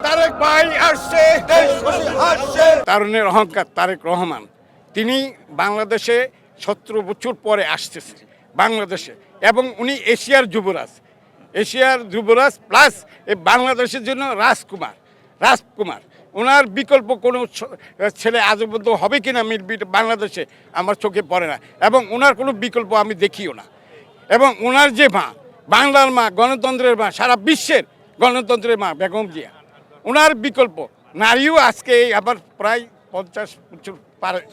তারেক তারুণের অহংকার তারেক রহমান। তিনি বাংলাদেশে সতেরো বছর পরে আসতেছে, বাংলাদেশে। এবং উনি এশিয়ার যুবরাজ। এশিয়ার যুবরাজ প্লাস এই বাংলাদেশের জন্য রাজকুমার রাজকুমার। ওনার বিকল্প কোনো ছেলে আজ পর্যন্ত হবে কিনা মিলবি বাংলাদেশে আমার চোখে পড়ে না। এবং ওনার কোনো বিকল্প আমি দেখিও না। এবং ওনার যে মা, বাংলার মা, গণতন্ত্রের মা, সারা বিশ্বের গণতন্ত্রের মা বেগম জিয়া। ওনার বিকল্প। নারীও আজকে আবার প্রায় পঞ্চাশ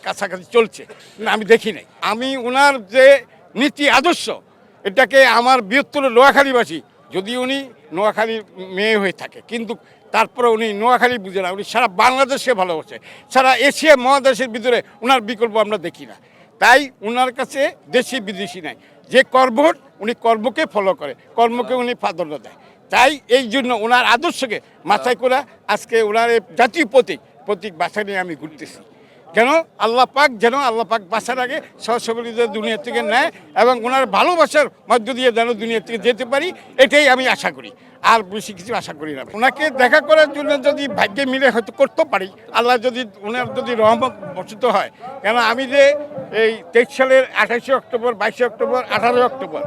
কাছাকাছি চলছে। আমি দেখি নাই। আমি ওনার যে নীতি আদর্শ, এটাকে আমার বৃহত্তর নোয়াখালীবাসী, যদি উনি নোয়াখালীর মেয়ে হয়ে থাকে, কিন্তু তারপরে উনি নোয়াখালী বুঝে না, উনি সারা বাংলাদেশকে ভালোবাসে, সারা এশিয়া মহাদেশের ভিতরে ওনার বিকল্প আমরা দেখি না। তাই ওনার কাছে দেশি বিদেশি নাই। যে কর্মট উনি কর্মকে ফলো করে, কর্মকে উনি প্রাধান্য দেয়। তাই এই জন্য ওনার আদর্শকে মাথায় করে আজকে ওনার এই জাতীয় প্রতীক প্রতীক বাসা নিয়ে আমি ঘুরতেছি। কেন আল্লাহ পাক যেন আল্লাহ পাক বাসার আগে সহসবলিত দুনিয়া থেকে নেয় এবং ওনার ভালোবাসার মধ্য দিয়ে যেন দুনিয়া থেকে যেতে পারি, এটাই আমি আশা করি। আর বেশি কিছু আশা করি না। ওনাকে দেখা করার জন্য যদি ভাগ্যে মিলে হয়তো করতে পারি, আল্লাহ যদি ওনার যদি রহমত বসিত হয়, কেন আমি যে এই তেইশ সালের আঠাশে অক্টোবর, বাইশে অক্টোবর, আঠারোই অক্টোবর।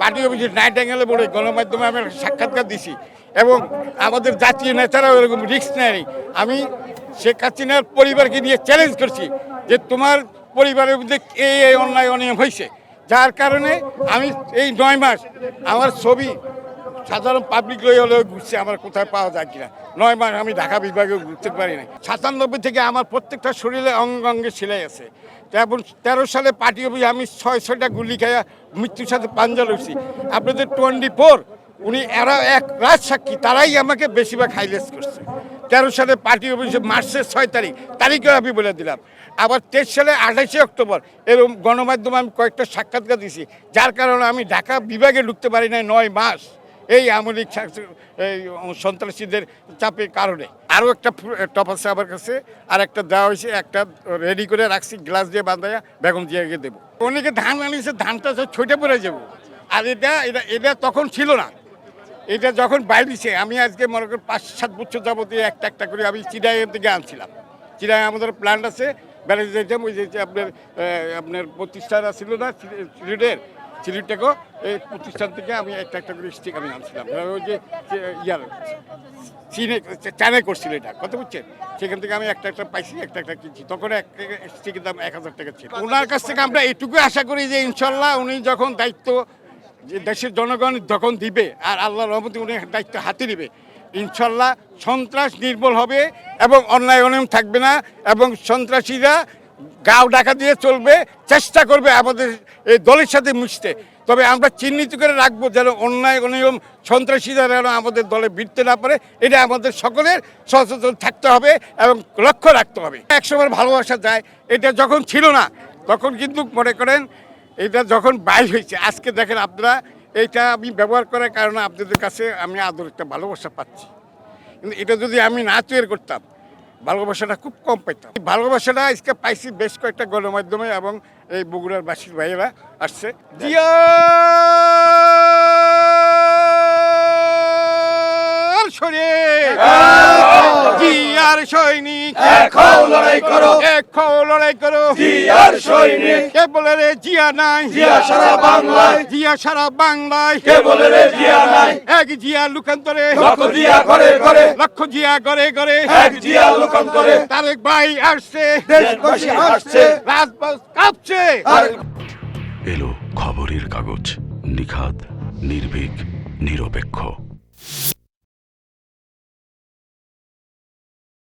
পার্টি অফিসে নাইট অ্যাঙ্গেলে বলে গণমাধ্যমে আমি সাক্ষাৎকার দিছি। এবং আমাদের জাতীয় নেতারাও এরকম রিক্স নেয়নি। আমি শেখ হাসিনার পরিবারকে নিয়ে চ্যালেঞ্জ করছি যে তোমার পরিবারের মধ্যে এই অন্যায় অনিয়ম হয়েছে? যার কারণে আমি এই নয় মাস আমার ছবি সাধারণ পাবলিক লই হলেও ঘুরছে, আমার কোথায় পাওয়া যায় কিনা? নয় মাস আমি ঢাকা বিভাগে ঘুরতে পারি না সাতানব্বই থেকে আমার প্রত্যেকটা শরীরে অঙ্গ অঙ্গে সেলাই আছে। তেমন তেরো সালে পার্টি অফিসে, আমি ছয়, ছয়টা গুলি খাইয়া মৃত্যুর সাথে পাঞ্জা লড়ছি আপনাদের টোয়েন্টি ফোর, উনি এরা এক রাজ সাক্ষী তারাই আমাকে বেশিরভাগ হাইলেস করছে। তেরো সালে পার্টি অফিসে মার্চের ছয় তারিখ তারিখে আমি বলে দিলাম। আবার তেইশ সালে আঠাশে অক্টোবর এরকম গণমাধ্যমে আমি কয়েকটা সাক্ষাৎকার দিছি। যার কারণে আমি ঢাকা বিভাগে ঢুকতে পারি না নয় মাস। এই আমলিক এই সন্ত্রাসীদের চাপের কারণে আরও একটা টপ আছে আমার কাছে আর একটা দেওয়া হয়েছে একটা রেডি করে রাখছি গ্লাস দিয়ে বাঁধাইয়া বেগম জিয়াকে দেবো অনেকে ধান আনিছে ধানটা ছুটে পড়ে যাব আর এটা এটা এটা তখন ছিল না এটা যখন বাইরে দিছে আমি আজকে মনে করি পাঁচ সাত বছর যাবত একটা একটা করে আমি চিড়াইয়ের থেকে আনছিলাম চিড়াই আমাদের প্ল্যান্ট আছে যাইতাম ওই যে আপনার আপনার প্রতিষ্ঠান ছিল না সিলেটের সিলেটটাকেও এই প্রতিষ্ঠান থেকে আমি একটা একটা করে স্টিক আমি আনছিলাম। ওই যে ইয়ার, চীনে, চায়নায় করছিল এটা, কত বুঝছেন? সেখান থেকে আমি একটা একটা পাইছি, একটা একটা কিনছি। তখন এক স্টিকের দাম এক হাজার টাকা ছিল। ওনার কাছ থেকে আমরা এটুকু আশা করি যে ইনশাল্লাহ উনি যখন দায়িত্ব যে দেশের জনগণ যখন দিবে, আর আল্লাহ রহমতে উনি দায়িত্ব হাতে নেবে, ইনশাল্লাহ সন্ত্রাস নির্মূল হবে এবং অন্যায় অনিয়ম থাকবে না এবং সন্ত্রাসীরা গাও ডাকা দিয়ে চলবে, চেষ্টা করবে আমাদের এই দলের সাথে মিশতে। তবে আমরা চিহ্নিত করে রাখব যেন অন্যায়, অনিয়ম, সন্ত্রাসীরা যেন আমাদের দলে ভিড়তে না পারে। এটা আমাদের সকলের সচেতন থাকতে হবে এবং লক্ষ্য রাখতে হবে। একসময় ভালোবাসা যায়, এটা যখন ছিল না, তখন কিন্তু মনে করেন এটা যখন বাইর হয়েছে। আজকে দেখেন আপনারা, এটা আমি ব্যবহার করার কারণে আপনাদের কাছে আমি আদর একটা ভালোবাসা পাচ্ছি। কিন্তু এটা যদি আমি না তৈরি করতাম ভালোবাসাটা খুব কম পাইতাম। ভালোবাসাটা আজকে পাইছি বেশ কয়েকটা গণমাধ্যমে এবং এই বগুড়ার বাসীর ভাইয়েরা আসছে। দিয়া শরীর জিয়ার সৈনিক। এখন লড়াই করো। এখন লড়াই করো। জিয়ার সৈনিক। কে বলে রে জিয়া নাই। জিয়া সারা বাংলায়। জিয়া সারা বাংলায়। কে বলে রে জিয়া নাই। এক জিয়া লুকান্তরে। লক্ষ জিয়া করে করে লক্ষ জিয়া করে করে এক জিয়া লোকান্তরে। তারেক ভাই আসছে। দেশবাসী আসছে। রাজপথ কাঁপছে। এলো খবরের কাগজ। নিখাত নির্ভীক নিরপেক্ষ।